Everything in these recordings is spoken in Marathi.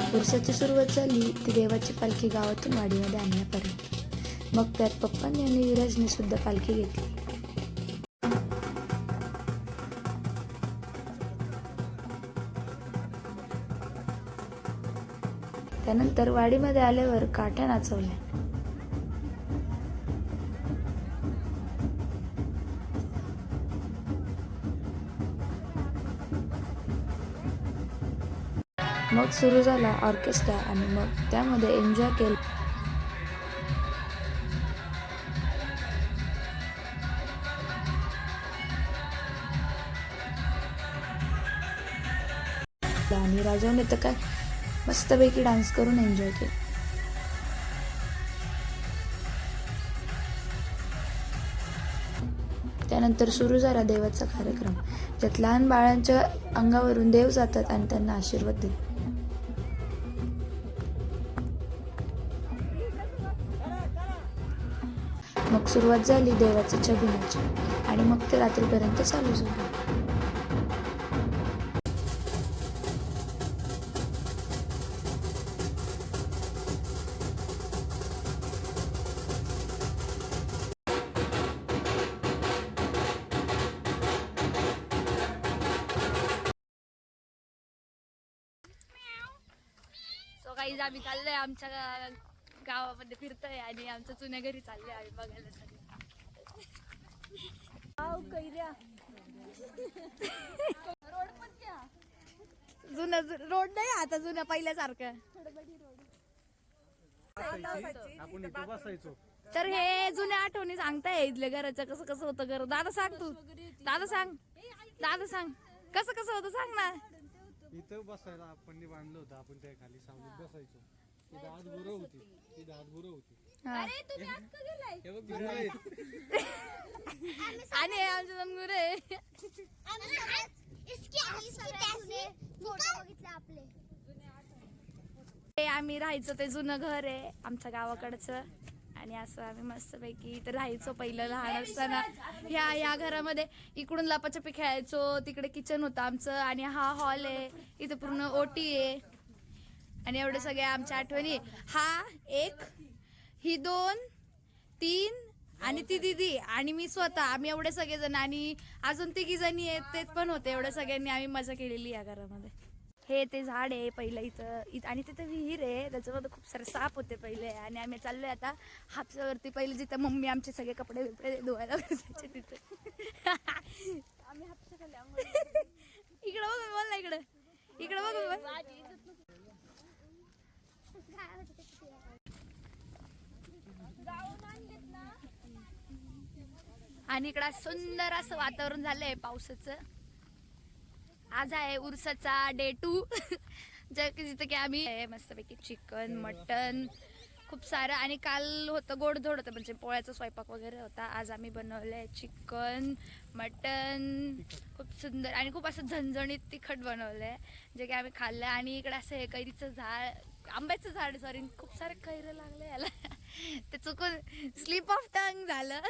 उरसाची सुरुवात झाली ती देवाची पालखी गावातून वाडीमध्ये आणण्यापर्यंत. मग त्यात पप्पांनी आणि विराजने सुद्धा पालखी घेतली. त्यानंतर वाडीमध्ये आल्यावर काठ्या नाचवल्या. मग सुरू झाला ऑर्केस्ट्रा आणि मग त्यामध्ये एन्जॉय केलं. आणि राजाने तर काय मस्तपैकी डान्स करून एन्जॉय केला. त्यानंतर सुरू झाला देवाचा कार्यक्रम. ज्यात लहान बाळांच्या अंगावरून देव जातात आणि त्यांना आशीर्वाद देतात. मग सुरुवात झाली देवाच्या छबिनाची आणि मग ते रात्रीपर्यंत चालू झालं. काही आम्ही चाललंय आमच्या गावामध्ये फिरतोय आणि आमच्या जुन्या घरी चाललोय आम्ही बघायला सगळं. जुना रोड नाही आता जुन्या पहिल्यासारखं. आपण इथं बसायचो. तर हे जुन्या आठवणी सांगताय इथल्या घराच्या कसं कसं होतं घर. दादा सांग तू. दादा सांग. दादा सांग. कसं कसं होतं सांग ना. इथं बसायला आपण बांधलं होतं. आपण त्या खाली सावलीत बसायचो. होती. होती. हा. बघ गुरं आहेत. आणि हे आमचे जमगुर आहे. ते आम्ही राहायचो ते जुनं घर आहे आमच्या गावाकडचं. आणि असं आम्ही मस्तपैकी इथं राहायचो पहिलं लहान असताना. ह्या ह्या घरामध्ये इकडून लपाछपी खेळायचो तिकडे किचन होतं आमचं. आणि हा हॉल आहे. इथं पूर्ण ओटी आहे. आणि एवढे सगळे आमच्या आठवणी. हा एक ही दोन तीन आणि ती दिदी आणि मी स्वतः. आम्ही एवढे सगळेजण आणि अजून तिघी जणी आहेत ते पण होते. एवढ्या सगळ्यांनी आम्ही मजा केलेली या घरामध्ये. हे ते झाड आहे पहिलं इथं. इथं आणि तिथं विहीर आहे. त्याच्यामध्ये खूप सारे साप होते पहिले. आणि आम्ही चाललोय आता हापसावरती. पहिले जिथं मम्मी आमचे सगळे कपडे बिपडे धुवायला बसायचे तिथे. आम्ही हापसा इकडं बघ बोल ना इकडं. इकडं बघ आणि इकडं सुंदर असं वातावरण झालंय पावसाचं. आज आहे उरसाचा डे टू जे की जिथं की आम्ही आहे मस्तपैकी चिकन मटन खूप सारं. आणि काल होतं गोडधोड होतं म्हणजे पोळ्याचा स्वयंपाक वगैरे होता. आज आम्ही बनवलंय चिकन मटन खूप सुंदर. आणि खूप असं झणझणीत तिखट बनवलंय जे की आम्ही खाल्लं. आणि इकडे असं हे कैरीचं झाड आंब्याचं झाड सॉरी खूप सारे कैरं लागले याला. ते चुकून स्लिप ऑफ टंग झालं.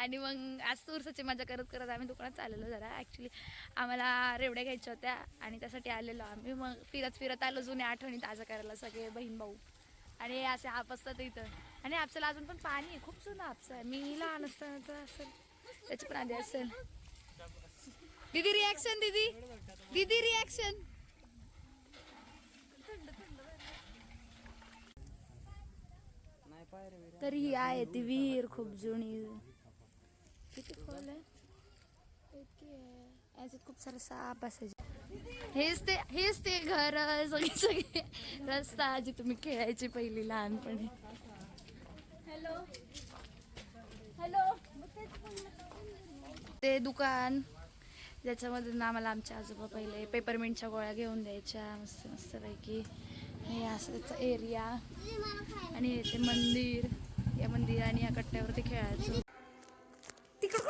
आणि मग आज तुरसाची मजा करत करत आम्ही दुकानात चाललेलो जरा. ॲक्च्युली आम्हाला रेवड्या घ्यायच्या होत्या आणि त्यासाठी आलेलो आम्ही. मग फिरत फिरत आलो जुन्या आठवणी ताजा करायला सगळे बहीण भाऊ. आणि असे हाप असतात इथं. आणि हापसाला अजून पण पाणी आहे. खूप जुनं हापसा आहे. मी लहान असताना असेल. त्याची पण आधी असेल. दीदी रिॲक्शन दीदी. दीदी रिॲक्शन तर ही आहे ती विहीर खूप जुनी. याच्यात खूप सारे साप असायचे हेच ते हेच ते घर सगळे सगळे रस्ता जी तुम्ही खेळायची पहिली लहानपणी. हॅलो. हॅलो. ते दुकान ज्याच्यामध्ये ना आम्हाला आमच्या आजोबा पहिले पेपरमिंटच्या गोळ्या घेऊन द्यायच्या मस्त मस्तपैकी. हे असं त्याचा एरिया आणि ते मंदिर या मंदिर आणि या कट्ट्यावरती खेळायचो तिकडं बसली. लाइट नाही लावली का होय गं.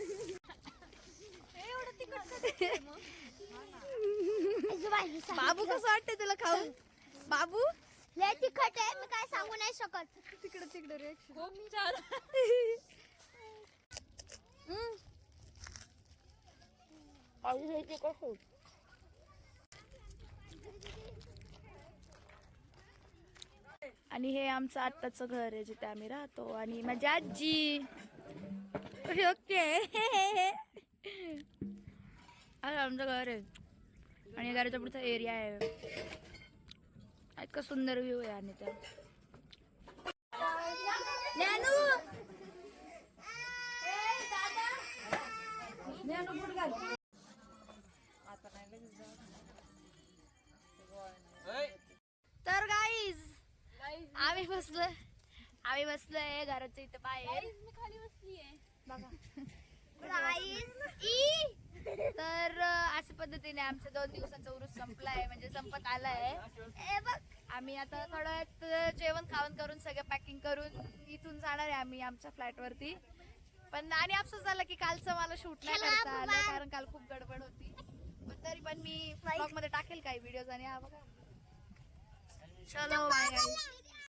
बाबू कसं वाटतंय तुला खाऊन? बाबू? लय तिखट आहे मी काय सांगू नाही शकत. तिकडे तिकडे रे खूप छान. आणि हे आमचं आत्ताचं घर आहे जिथे आम्ही राहतो. आणि माझी आजी. ओके. अरे आमचं घर आहे. आणि घराच्या पुढचा एरिया आहे. इतका सुंदर व्ह्यू आहे आणि त्या. तर गाईज आम्ही बसलो आम्ही बसलोय घराच्या इथं बाहेर. तर अं, पद्धतीने आमच्या दोन दिवसाचा उरूस संपलाय म्हणजे संपत आलाय. आम्ही आता थोडं वेळात जेवण खाऊन करून सगळं पॅकिंग करून इथून जाणार आहे आम्ही आमच्या फ्लॅट वरती. पण आणि अफसोस झाला की कालचं मला शूट नाही करता आलं कारण काल खूप गडबड होती. पण तरी पण मी ब्लॉगमध्ये टाकेल काही व्हिडिओज आणि हा बघा. चलो बाय